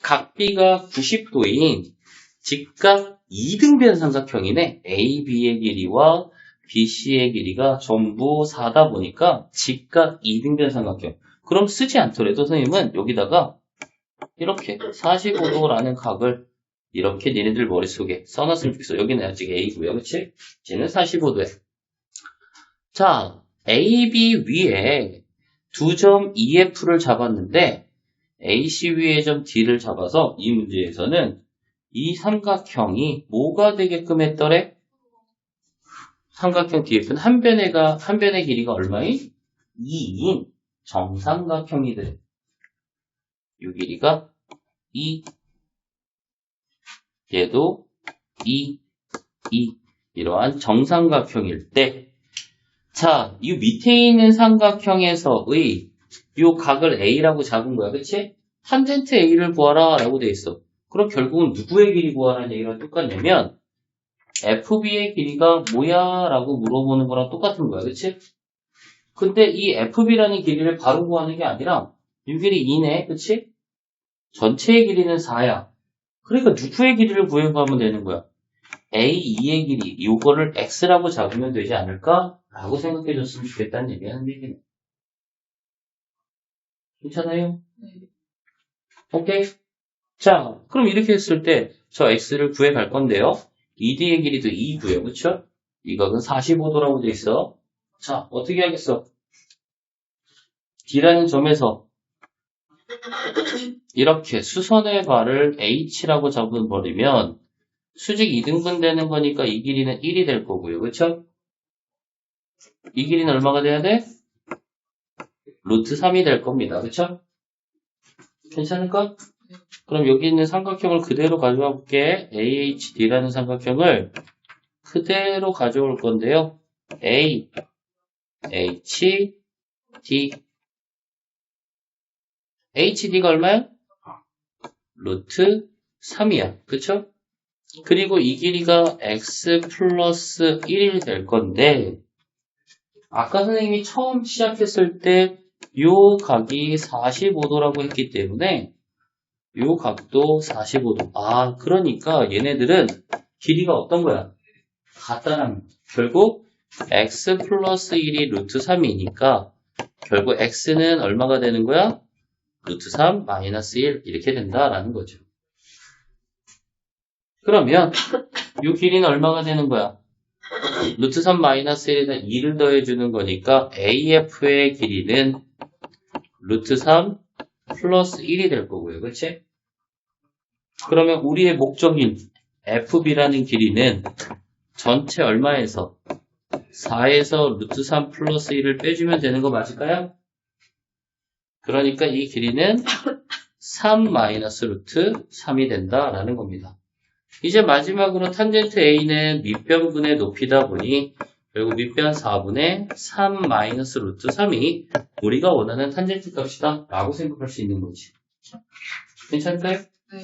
각비가 90도인 직각 2등변 삼각형이네. AB의 길이와 BC의 길이가 전부 4다 보니까 직각 2등변 삼각형. 그럼 쓰지 않더라도 선생님은 여기다가 이렇게 45도라는 각을 이렇게 니네들 머릿속에 써놨으면 좋겠어. 여기는 아직 A고요. 그치? 쟤는 45도야. 자, AB 위에 두 점 EF를 잡았는데 AC 위에 점 D를 잡아서 이 문제에서는 이 삼각형이 뭐가 되게끔 했더래? 삼각형 DF는 한 변에가 한 변의 길이가 얼마인? 2인 정삼각형이 돼. 이 길이가 2 얘도 2 2 이러한 정삼각형일 때 자, 이 밑에 있는 삼각형에서의 이 각을 A라고 잡은 거야. 그치? 탄젠트 A를 구하라 라고 돼 있어. 그럼 결국은 누구의 길이 구하라는 얘기랑 똑같냐면 FB의 길이가 뭐야? 라고 물어보는 거랑 똑같은 거야. 그치? 근데 이 FB라는 길이를 바로 구하는 게 아니라 이 길이 2네. 그치? 전체의 길이는 4야. 그러니까 누구의 길이를 구해가면 되는 거야. A2의 길이, 요거를 X라고 잡으면 되지 않을까? 라고 생각해 줬으면 좋겠다는 얘기 하는 얘기네. 괜찮아요? 오케이? 자, 그럼 이렇게 했을 때, 저 X를 구해 갈 건데요. 2D의 길이도 2고요. 그쵸? 이 각은 45도라고 돼 있어. 자, 어떻게 하겠어? D라는 점에서 이렇게 수선의 발을 H라고 잡아버리면 수직 2등분 되는 거니까 이 길이는 1이 될 거고요. 그쵸? 이 길이는 얼마가 돼야 돼? 루트 3이 될 겁니다. 그쵸? 괜찮을까? 그럼 여기 있는 삼각형을 그대로 가져와 볼게. AHD라는 삼각형을 그대로 가져올 건데요. A, H, D. HD가 얼마야? 루트 3이야. 그쵸? 그리고 이 길이가 x 플러스 1이 될 건데 아까 선생님이 처음 시작했을 때 요 각이 45도라고 했기 때문에 요 각도 45도. 아, 그러니까 얘네들은 길이가 어떤 거야? 같다는. 결국 x 플러스 1이 루트 3이니까 결국 x는 얼마가 되는 거야? 루트 3 마이너스 1 이렇게 된다라는 거죠. 그러면 이 길이는 얼마가 되는 거야? 루트 3 마이너스 1에다 2를 더해주는 거니까 AF의 길이는 루트 3 플러스 1이 될 거고요. 그렇지? 그러면 우리의 목적인 FB라는 길이는 전체 얼마에서 4에서 루트 3 플러스 1을 빼주면 되는 거 맞을까요? 그러니까 이 길이는 3 마이너스 루트 3이 된다라는 겁니다. 이제 마지막으로 탄젠트 A는 밑변분의 높이다 보니 결국 밑변 4분의 3 마이너스 루트 3이 우리가 원하는 탄젠트 값이다 라고 생각할 수 있는 거지. 괜찮을까요? 네.